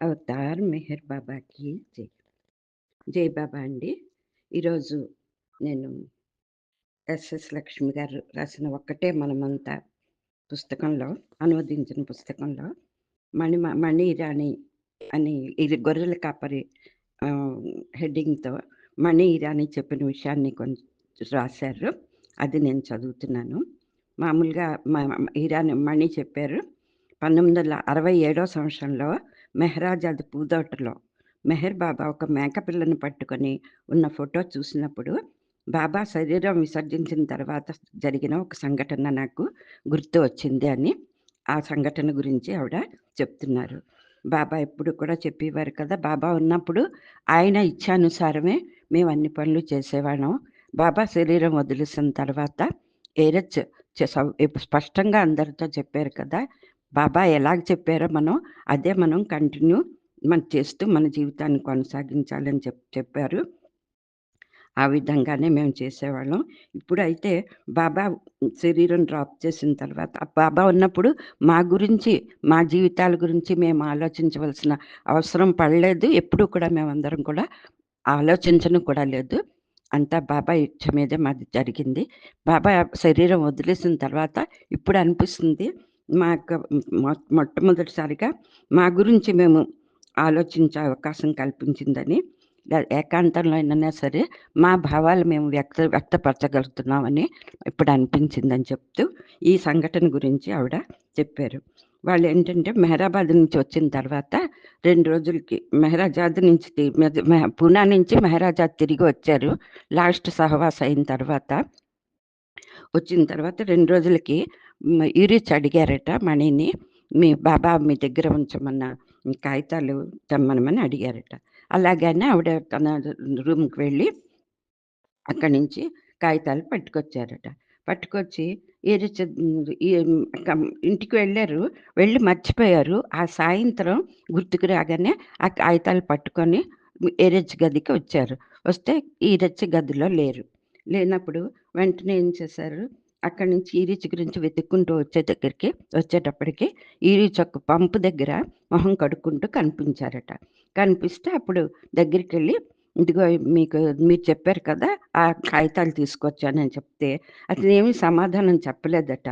Avatar Meher బాబాకి జై. జై బాబా అండి. ఈరోజు నేను ఎస్ఎస్ లక్ష్మి గారు రాసిన 'ఒక్కటే మనమంతా' పుస్తకంలో అనువదించిన పుస్తకంలో మణిమ మణి ఇరానీ అని ఇది గొర్రెల కాపరి హెడ్డింగ్‌తో మణి ఇరానీ చెప్పిన విషయాన్ని కొంచెం రాశారు. అది నేను చదువుతున్నాను. మామూలుగా మా ఇరానీ మణి చెప్పారు. 1967 సంవత్సరంలో మెహరాజాద్ పూదోటలో మెహర్ బాబా ఒక మేకపిల్లను పట్టుకొని ఉన్న ఫోటో చూసినప్పుడు, బాబా శరీరం విసర్జించిన తర్వాత జరిగిన ఒక సంఘటన నాకు గుర్తు వచ్చింది అని, ఆ సంఘటన గురించి ఆవిడ చెప్తున్నారు. బాబా ఎప్పుడు కూడా చెప్పేవారు కదా! బాబా ఉన్నప్పుడు ఆయన ఇచ్చానుసారమే మేము అన్ని పనులు చేసేవాళ్ళం. బాబా శరీరం వదిలేసిన తర్వాత ఏరచ్ స్పష్టంగా అందరితో చెప్పారు కదా! బాబా ఎలాగ చెప్పారో మనం అదే మనం కంటిన్యూ మనం చేస్తూ మన జీవితాన్ని కొనసాగించాలని చెప్ చెప్పారు. ఆ విధంగానే మేము చేసేవాళ్ళం. ఇప్పుడైతే బాబా శరీరం డ్రాప్ చేసిన తర్వాత బాబా ఉన్నప్పుడు మా గురించి, మా జీవితాల గురించి మేము ఆలోచించవలసిన అవసరం పడలేదు. ఎప్పుడూ కూడా మేమందరం కూడా ఆలోచించను కూడా లేదు. అంతా బాబా ఇచ్చ మీదే మాది జరిగింది. బాబా శరీరం వదిలేసిన తర్వాత ఇప్పుడు అనిపిస్తుంది మా మొ మొట్టమొదటిసారిగా మా గురించి మేము ఆలోచించే అవకాశం కల్పించిందని. ఏకాంతంలో అయినా సరే మా భావాలు మేము వ్యక్త వ్యక్తపరచగలుగుతున్నామని ఇప్పుడు అనిపించిందని చెప్తూ ఈ సంఘటన గురించి ఆవిడ చెప్పారు. వాళ్ళు ఏంటంటే మెహరాబాద్ నుంచి వచ్చిన తర్వాత రెండు రోజులకి మెహరాజాద్ నుంచి పూనా నుంచి మెహరాజాద్ తిరిగి వచ్చారు. లాస్ట్ సహవాస్ అయిన తర్వాత. వచ్చిన తర్వాత రెండు రోజులకి ఈరిచ్ అడిగారట మణిని. మీ బాబా మీ దగ్గర ఉంచమన్న కాగితాలు తెమ్మనమని అడిగారట. అలాగని ఆవిడ తన రూమ్‌కి వెళ్ళి అక్కడి నుంచి కాగితాలు పట్టుకొచ్చారట. పట్టుకొచ్చి ఏరిచ్ ఈ ఇంటికి వెళ్ళారు వెళ్ళి మర్చిపోయారు. ఆ సాయంత్రం గుర్తుకు రాగానే ఆ కాగితాలు పట్టుకొని ఏరెచ్ గదికి వచ్చారు. వస్తే ఈరెచ్ గదిలో లేరు. లేనప్పుడు వెంటనే ఏం చేశారు, అక్కడి నుంచి ఈరిచ్ గురించి వెతుక్కుంటూ వచ్చే దగ్గరికి వచ్చేటప్పటికి ఈరిచ్ ఒక పంపు దగ్గర మొహం కడుక్కుంటూ కనిపించారట. కనిపిస్తే అప్పుడు దగ్గరికి వెళ్ళి ఇదిగో మీకు మీరు చెప్పారు కదా! ఆ కాగితాలు తీసుకొచ్చానని చెప్తే అతను ఏమి సమాధానం చెప్పలేదట.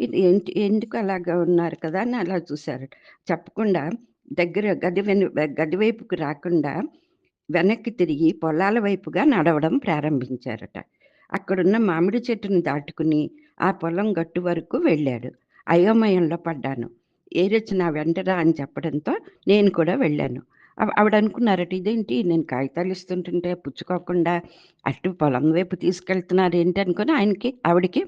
ఇది ఎందుకు అలాగా ఉన్నారు కదా! అని అలా చూశారు చెప్పకుండా దగ్గర గది వెను గది వైపుకి రాకుండా వెనక్కి తిరిగి పొలాల వైపుగా నడవడం ప్రారంభించారట. అక్కడున్న మామిడి చెట్టుని దాటుకుని ఆ పొలం గట్టు వరకు వెళ్ళాడు. అయోమయంలో పడ్డాను. ఏరెచ్ నా వెంటరా అని చెప్పడంతో నేను కూడా వెళ్ళాను. ఆవిడ అనుకున్నారట ఇదేంటి నేను కాగితాలు ఇస్తుంటుంటే పుచ్చుకోకుండా అటు పొలం వైపు తీసుకెళ్తున్నారు ఏంటి అనుకుని ఆయనకి ఆవిడకి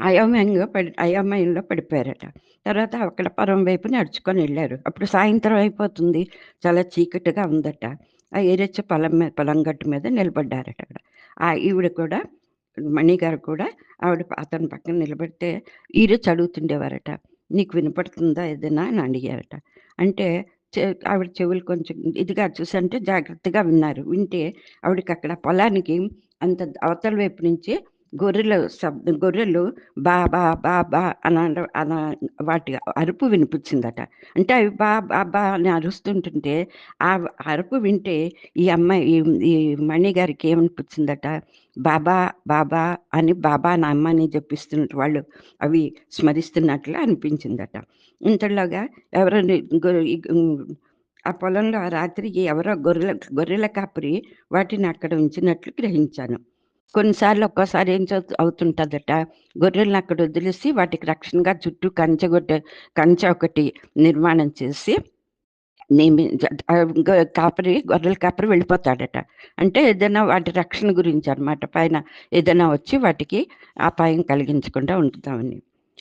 అయోమయంగా పడి అయోమయంలో పడిపోయారట. తర్వాత అక్కడ పొలం వైపు నడుచుకొని వెళ్ళారు అప్పుడు సాయంత్రం అయిపోతుంది. చాలా చీకటిగా ఉందట. ఆ ఏరెచ్ పొలం మీద పొలం గట్టు మీద నిలబడ్డారట అక్కడ. ఆ ఈవిడ కూడా మణి గారు కూడా ఆవిడ అతని పక్కన నిలబెడితే ఈరెచ్ చదువుతుండేవారట నీకు వినపడుతుందా ఏదైనా అని అడిగారట. అంటే చె ఆవిడ చెవులు కొంచెం ఇదిగా చూసంటే జాగ్రత్తగా విన్నారు. వింటే ఆవిడకక్కడ పొలానికి అంత అవతల వైపు నుంచి గొర్రెల శబ్దం గొర్రెలు బా బా బా బా అని అన వాటి అరుపు వినిపించిందట. అంటే అవి బా బా బా అని అరుస్తుంటుంటే ఆ అరుపు వింటే ఈ అమ్మాయి ఈ మణి గారికి ఏమనిపించిందట బాబా బాబా అని బాబా నా అమ్మని చెప్పిస్తున్నట్టు వాళ్ళు అవి స్మరిస్తున్నట్లు అనిపించిందట. ఇంతలోగా ఎవరో ఆ పొలంలో రాత్రికి ఎవరో గొర్రెల గొర్రెల కాపరి వాటిని అక్కడ ఉంచినట్లు గ్రహించాను. కొన్నిసార్లు ఒక్కోసారి ఏం చ అవుతుంటదట గొర్రెలను అక్కడ వదిలేసి వాటికి రక్షణగా చుట్టూ కంచె గొట్టె కంచె ఒకటి నిర్మాణం చేసి నేమి కాపరి గొర్రెల కాపరి వెళ్ళిపోతాడట. అంటే ఏదైనా వాటి రక్షణ గురించి అనమాట పైన ఏదైనా వచ్చి వాటికి అపాయం కలిగించకుండా ఉంటుందామని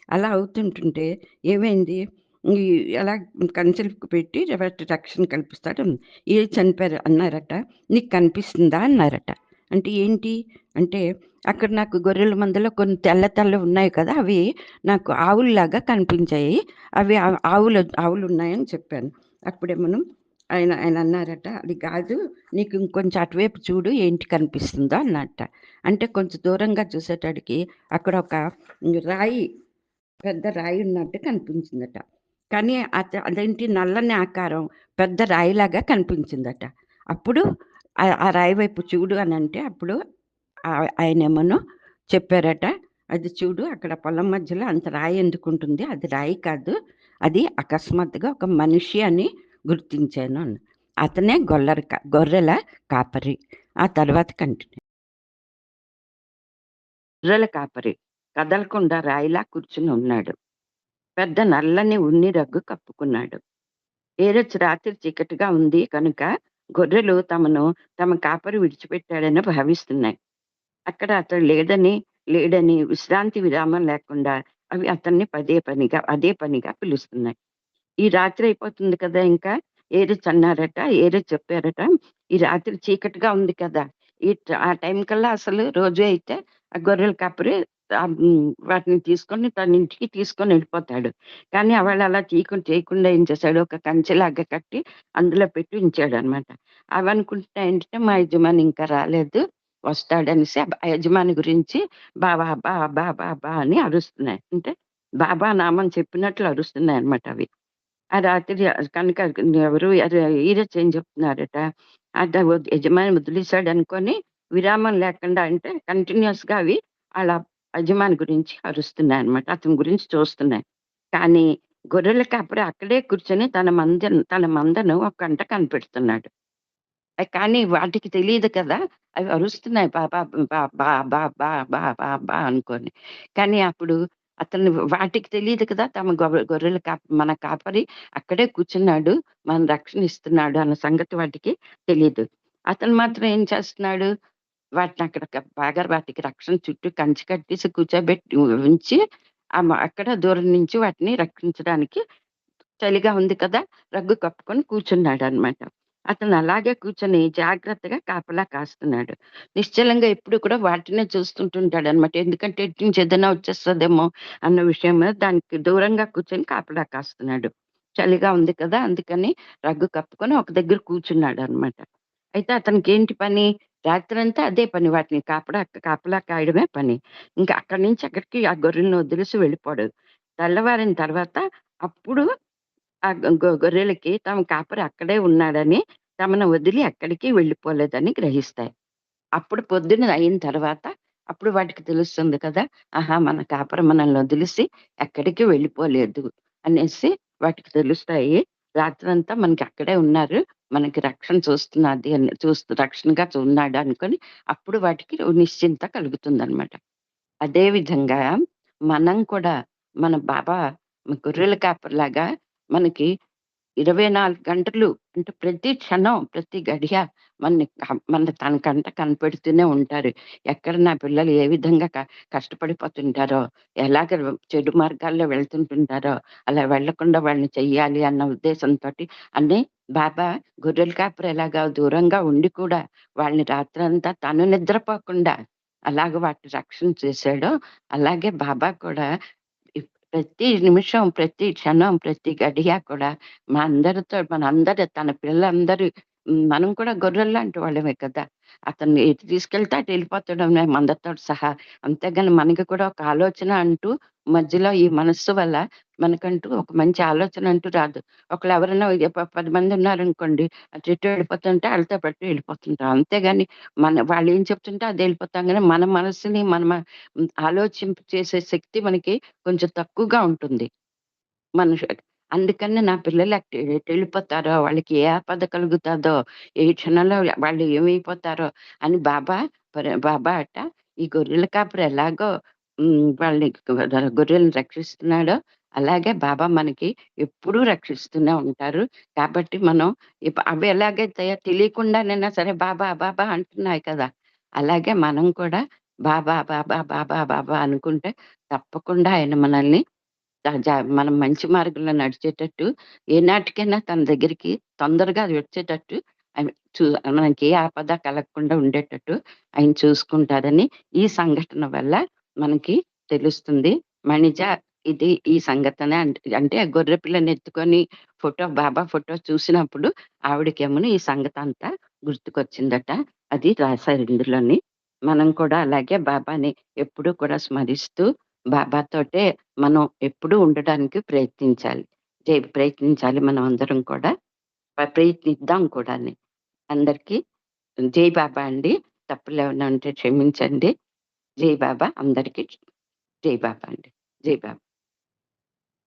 అలా అవుతుంటుంటే ఏమైంది ఈ అలా కంచెలు పెట్టి వాటి రక్షణ కల్పిస్తాడు. ఏ చనిపోయారు అన్నారట. నీకు కనిపిస్తుందా అన్నారట. అంటే ఏంటి అంటే అక్కడ నాకు గొర్రెల మందలో కొన్ని తెల్ల తెల్ల ఉన్నాయి కదా! అవి నాకు ఆవుల్లాగా కనిపించాయి. అవి ఆవులు ఆవులు ఉన్నాయని చెప్పాను. అప్పుడే మనం ఆయన ఆయన అన్నారట అది కాదు నీకు ఇంకొంచెం అటువైపు చూడు ఏంటి కనిపిస్తుందో అన్నట్ట. అంటే కొంచెం దూరంగా చూసేటడికి అక్కడ ఒక రాయి పెద్ద రాయి ఉన్నట్టు కనిపించిందట. కానీ అత అదేంటి నల్లని ఆకారం పెద్ద రాయిలాగా కనిపించిందట. అప్పుడు ఆ- రాయి వైపు చూడు అని అంటే అప్పుడు ఆయన ఏమనో చెప్పారట అది చూడు అక్కడ పొలం మధ్యలో అంత రాయి ఎందుకుంటుంది అది రాయి కాదు అది అకస్మాత్తుగా ఒక మనిషి అని గుర్తించాను అన్న అతనే గొల్లర గొర్రెల కాపరి. ఆ తర్వాత కంటిన్యూ. గొర్రెల కాపరి. కదలకుండా రాయిలా కూర్చుని ఉన్నాడు. పెద్ద నల్లని ఉన్ని రగ్గు కప్పుకున్నాడు. ఏ రోజు రాత్రి చీకటిగా ఉంది కనుక గొర్రెలు తమను తమ కాపరి విడిచిపెట్టాడని భావిస్తున్నాయి. అక్కడ అతడు లేదని లేడని విశ్రాంతి విరామం లేకుండా అవి అతన్ని పదే పనిగా అదే పనిగా పిలుస్తున్నాయి. ఈ రాత్రి అయిపోతుంది కదా ఇంకా? ఏరొచ్చు చన్నారట ఏరొచ్చు చెప్పారట. ఈ రాత్రి చీకటిగా ఉంది కదా? ఈ ఆ టైం కల్లా అసలు రోజు అయితే ఆ గొర్రెల కాపరి వాటిని తీసుకొని తన ఇంటికి తీసుకొని వెళ్ళిపోతాడు. కానీ అవళ్ళు అలా తీయకుండా చేయకుండా ఏం చేశాడు? ఒక కంచెలాగా కట్టి అందులో పెట్టి ఉంచాడు అనమాట అవి అనుకుంటే ఏంటంటే మా యజమాని ఇంకా రాలేదు వస్తాడనేసి ఆ యజమాని గురించి బాబా బా బా బా బా అని అరుస్తున్నాయి. అంటే బాబా నామం చెప్పినట్లు అరుస్తున్నాయి అనమాట అవి. ఆ రాత్రి కనుక ఎవరు ఈరచ్ ఏం చెప్తున్నారట? అట వద్- యజమాని వదిలేశాడు అనుకొని విరామం లేకుండా అంటే కంటిన్యూస్గా అవి అలా యజమాని గురించి అరుస్తున్నాయి అనమాట అతని గురించి చూస్తున్నాయి. కానీ గొర్రెల కాపరి అక్కడే కూర్చొని తన మంద తన మందను ఒక గంట కనిపెడుతున్నాడు. కానీ వాటికి తెలియదు కదా అవి అరుస్తున్నాయి బాబా బా బా బా బా బా బా బా అనుకొని. కానీ అప్పుడు అతను వాటికి తెలియదు కదా తమ గొర్రెల కాప మన కాపరి అక్కడే కూర్చున్నాడు మన రక్షణ ఇస్తున్నాడు అన్న సంగతి వాటికి తెలియదు అతను మాత్రం ఏం చేస్తున్నాడు వాటిని అక్కడ బాగా వాటికి రక్షణ చుట్టూ కంచి కట్టేసి కూర్చోబెట్టి ఉంచి అక్కడ దూరం నుంచి వాటిని రక్షించడానికి చలిగా ఉంది కదా రగ్గు కప్పుకొని కూర్చున్నాడు అనమాట అతను అలాగే కూర్చొని జాగ్రత్తగా కాపలా కాస్తున్నాడు. నిశ్చలంగా ఎప్పుడు కూడా వాటినే చూస్తుంటుంటాడు అనమాట ఎందుకంటే ఎటు నుంచి ఏదైనా వచ్చేస్తుందేమో అన్న విషయం మీద దానికి దూరంగా కూర్చొని కాపలా కాస్తున్నాడు. చలిగా ఉంది కదా అందుకని రగ్గు కప్పుకొని ఒక దగ్గర కూర్చున్నాడు అనమాట అయితే అతనికి ఏంటి పని? రాత్రంతా అదే పని. వాటిని కాపలా కాపలా కాయడమే పని. ఇంకా అక్కడి నుంచి అక్కడికి ఆ గొర్రెలను వదిలేసి వెళ్ళిపోడు తెల్లవారిన తర్వాత అప్పుడు ఆ గొ- గొ- గొర్రెలకి తమ కాపరి అక్కడే ఉన్నాడని తమను వదిలి అక్కడికి వెళ్ళిపోలేదని గ్రహిస్తాయి. అప్పుడు పొద్దున అయిన తర్వాత అప్పుడు వాటికి తెలుస్తుంది కదా ఆహా మన కాపర మనల్ని వదిలిసి ఎక్కడికి వెళ్ళిపోలేదు అనేసి వాటికి తెలుస్తాయి. రాత్రంతా మనకి అక్కడే ఉన్నారు. మనకి రక్షణ చూస్తున్నది అని చూస్తూ రక్షణగా ఉన్నాడు అనుకొని అప్పుడు వాటికి నిశ్చింత కలుగుతుంది అనమాట అదే విధంగా మనం కూడా మన బాబా గొర్రెల కాపర్లాగా మనకి ఇరవై నాలుగు గంటలు అంటే ప్రతి క్షణం ప్రతి గడియ మన మన తనకంట కనిపెడుతూనే ఉంటారు. ఎక్కడ నా పిల్లలు ఏ విధంగా క- కష్టపడిపోతుంటారో ఎలాగ చెడు మార్గాల్లో వెళ్తుంటుంటారో అలా వెళ్ళకుండా వాళ్ళని చెయ్యాలి అన్న ఉద్దేశంతో అన్ని బాబా గొర్రెల కాపురు ఎలాగా దూరంగా ఉండి కూడా వాళ్ళని రాత్రంతా తను నిద్రపోకుండా అలాగ వాటి రక్షణ చేశాడో అలాగే బాబా కూడా ప్రతి నిమిషం ప్రతి క్షణం ప్రతి గడియ కూడా మా అందరితో మన అందరి తన పిల్లలందరూ మనం కూడా గొర్రెలు లాంటి వాళ్ళమే కదా! అతన్ని ఎటు తీసుకెళ్తే అటు వెళ్ళిపోతాడు మందతో సహా. అంతేగాని మనకి కూడా ఒక ఆలోచన అంటూ మధ్యలో ఈ మనస్సు వల్ల మనకంటూ ఒక మంచి ఆలోచన అంటూ రాదు. ఒకళ్ళు ఎవరైనా ప- పది మంది ఉన్నారనుకోండి అటు ఇటు వెళ్ళిపోతుంటే వాళ్ళతో పాటు వెళ్ళిపోతుంటాం. అంతేగాని మన వాళ్ళు ఏం చెప్తుంటే అది వెళ్ళిపోతాం. కానీ మన మనసుని మన మ- ఆలోచింప చేసే శక్తి మనకి కొంచెం తక్కువగా ఉంటుంది. మనుషు అందుకని నా పిల్లలు అటు వెళ్ళిపోతారో వాళ్ళకి ఏ ఆపద కలుగుతుందో ఏ క్షణంలో వాళ్ళు ఏమైపోతారో అని బాబా బాబా అట ఈ గొర్రెల కాపురు ఎలాగో వాళ్ళని గొర్రెలను రక్షిస్తున్నాడో అలాగే బాబా మనకి ఎప్పుడూ రక్షిస్తూనే ఉంటారు. కాబట్టి మనం అవి ఎలాగైతే తెలియకుండానైనా సరే బాబా బాబా అంటున్నాయి కదా. అలాగే మనం కూడా బాబా బాబా బాబా బాబా అనుకుంటే తప్పకుండా ఆయన మనల్ని మనం మంచి మార్గంలో నడిచేటట్టు ఏనాటికైనా తన దగ్గరికి తొందరగా అది వచ్చేటట్టు ఆయన చూ మనకి ఏ ఆపద కలగకుండా ఉండేటట్టు ఆయన చూసుకుంటారని ఈ సంఘటన వల్ల మనకి తెలుస్తుంది. మణిజ ఇది ఈ సంఘటన అంటే అంటే గొర్రె పిల్లని ఎత్తుకొని ఫోటో బాబా ఫోటో చూసినప్పుడు ఆవిడకేమో ఈ సంగతి అంతా గుర్తుకొచ్చిందట. అది రాశారు ఇందులోని. మనం కూడా అలాగే బాబాని ఎప్పుడూ కూడా స్మరిస్తూ బాబాతోటే మనం ఎప్పుడూ ఉండడానికి ప్రయత్నించాలి. జై ప్రయత్నించాలి మనం అందరం కూడా. ప్రయత్నిద్దాం కూడా అందరికీ జై బాబా అండి. తప్పులు ఏమైనా ఉంటే క్షమించండి. జై బాబా. అందరికీ జై బాబా అండి. జై బాబా.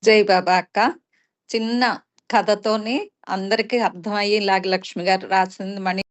జై బాబా అక్క. చిన్న కథతోని అందరికి అర్థమయ్యేలాగా లక్ష్మి గారు రాసింది మణి